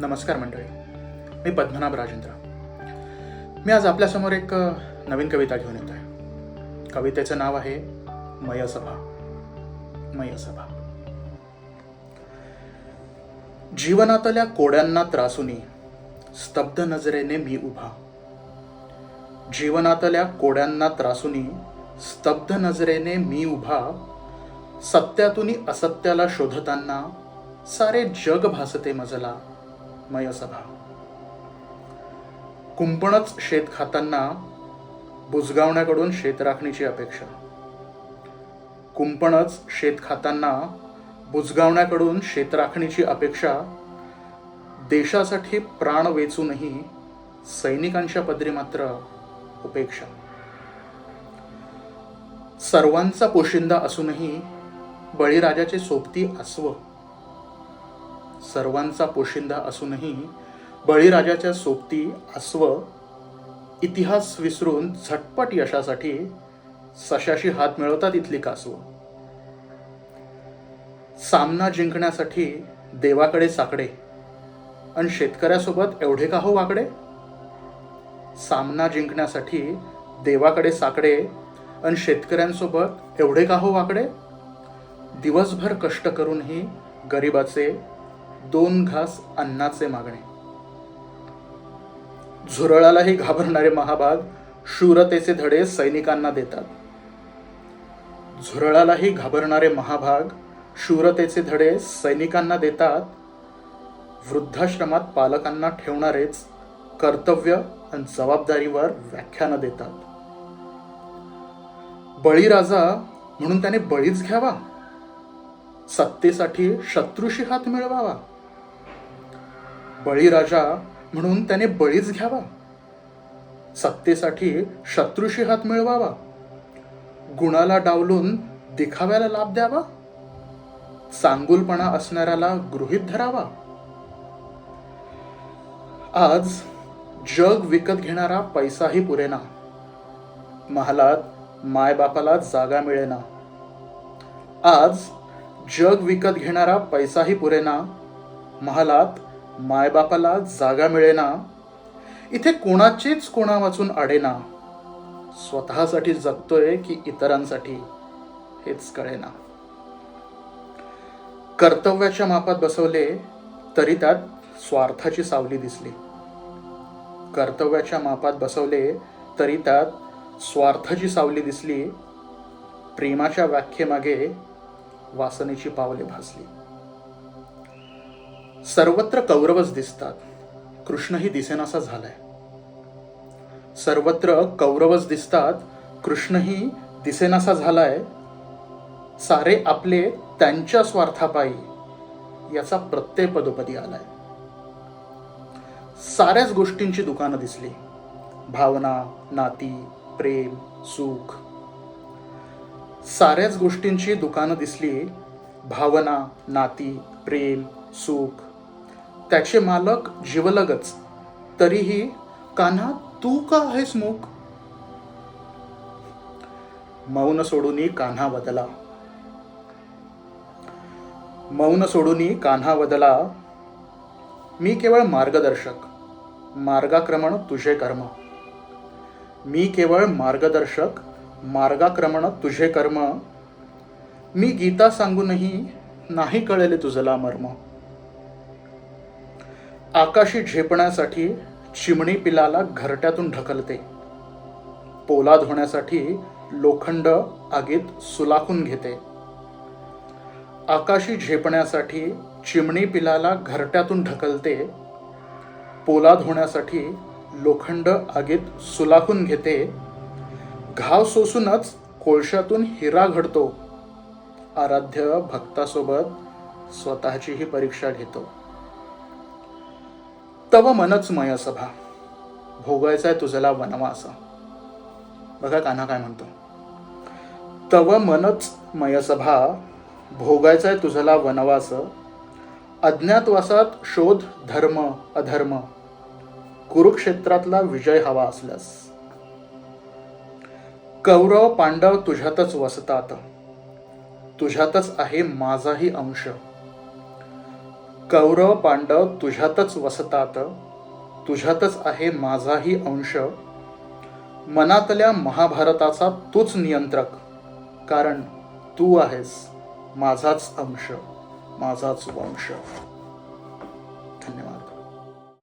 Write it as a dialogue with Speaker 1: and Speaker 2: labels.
Speaker 1: नमस्कार मंडळी. मी पद्मनाभ राजेंद्र. मी आज आपल्यासमोर एक नवीन कविता घेऊन येतो आहे कवितेचं नाव आहे मयसभा. मयसभा. जीवनातल्या कोड्यांना त्रासूनी स्तब्ध नजरेने मी उभा. जीवनातल्या कोड्यांना त्रासूनी स्तब्ध नजरेने मी उभा. सत्यातून असत्याला शोधताना सारे जग भासते मजला. मयसभा कुंपणच शेत खाताना बुजगावण्याकडून शेत राखणीची अपेक्षा. कुंपणच शेत खाताना बुजगावण्याकडून शेत राखणीची अपेक्षा देशासाठी प्राण वेचूनही सैनिकांच्या पदरी मात्र उपेक्षा. सर्वांचा पोशिंदा असूनही बळीराजाचे सोबती अस्व. सर्वांचा पोशिंदा असूनही बळीराजाच्या सोबती अस्व इतिहास विसरून झटपट यशासाठी सशाशी हात मिळवतात इथली कासव. सामना जिंकण्यासाठी देवाकडे साकडे आणि शेतकऱ्यासोबत एवढे का हो वाकडे? सामना जिंकण्यासाठी देवाकडे साकडे आणि शेतकऱ्यांसोबत एवढे का हो वाकडे? दिवसभर कष्ट करूनही गरिबाचे दोन घास अन्नाचे मागणे. झुरळालाही घाबरणारे महाभाग शूरतेचे धडे सैनिकांना देतात. झुरळालाही घाबरणारे महाभाग शूरतेचे धडे सैनिकांना देतात. वृद्धाश्रमात पालकांना ठेवणारेच कर्तव्य आणि जबाबदारीवर व्याख्यानं देतात. बळीराजा म्हणून त्याने बळीच घ्यावा. सत्तेसाठी शत्रूशी हात मिळवावा. बळीराजा म्हणून त्याने बळीच घ्यावा. सत्तेसाठी शत्रूशी हात मिळवावा. गुणाला डावलून दिखाव्याला लाभ द्यावा. चांगुलपणा असणाऱ्याला गृहित धरावा. आज जग विकत घेणारा पैसाही पुरेना. महालात मायबापाला जागा मिळेना. आज जग विकत घेणारा पैसाही पुरेना. महालात मायबापाला जागा मिळेना. इथे कोणाचीच कोणा वाचून आडेना. स्वतःसाठी जगतोय की इतरांसाठी हेच कळेना. कर्तव्याच्या मापात बसवले तरी त्यात स्वार्थाची सावली दिसली. कर्तव्याच्या मापात बसवले तरी त्यात स्वार्थाची सावली दिसली. प्रेमाच्या व्याख्येमागे वासनेची पावले भासली. सर्वत्र कौरवच दिसतात. कृष्णही दिसेनासा झालाय. सर्वत्र कौरवच दिसतात कृष्णही दिसेनासा झालाय. सारे आपले त्यांच्या स्वार्थापायी याचा प्रत्यय पदोपदी आलाय. साऱ्याच गोष्टींची दुकानं दिसली. भावना नाती प्रेम सुख. साऱ्याच गोष्टींची दुकानं दिसली. भावना नाती प्रेम सुख. त्याचे मालक जीवलगच. तरीही कान्हा तू का आहेस मूक? मौन सोडून कान्हा बदला मौन सोडून कान्हा बदला मी केवळ मार्गदर्शक. मार्गाक्रमण तुझे कर्म. मी केवळ मार्गदर्शक. मार्गाक्रमण तुझे कर्म. मी गीता सांगूनही नाही कळले तुझला मर्म. आकाशी झेपण्यासाठी चिमणी पिलाला घरट्यातून ढकलते. पोलाद होण्यासाठी लोखंड आगीत सुलाखून घेते. आकाशी झेपण्यासाठी चिमणी पिलाला घरट्यातून ढकलते. पोलाद होण्यासाठी लोखंड आगीत सुलाखून घेते. घाव सोसूनच कोळशातून हिरा घडतो. आराध्य भक्तासोबत स्वतःचीही परीक्षा घेतो. तव मनच मय सभा. भोगायचाय तुझला वनवास. बघा कान्हा काय म्हणतो. तव मनच मयसभा आहे तुझला वनवास. अज्ञातवासात शोध धर्म अधर्म. कुरुक्षेत्रातला विजय हवा असल्यास. कौरव पांडव तुझ्यातच वसतात. तुझ्यातच आहे माझाही अंश. कौरव पांडव तुझ्यातच वसतात. तुझ्यातच आहे माझाही अंश. मनातल्या महाभारताचा तूच नियंत्रक. कारण तू आहेस माझाच अंश माझाच वंश. धन्यवाद.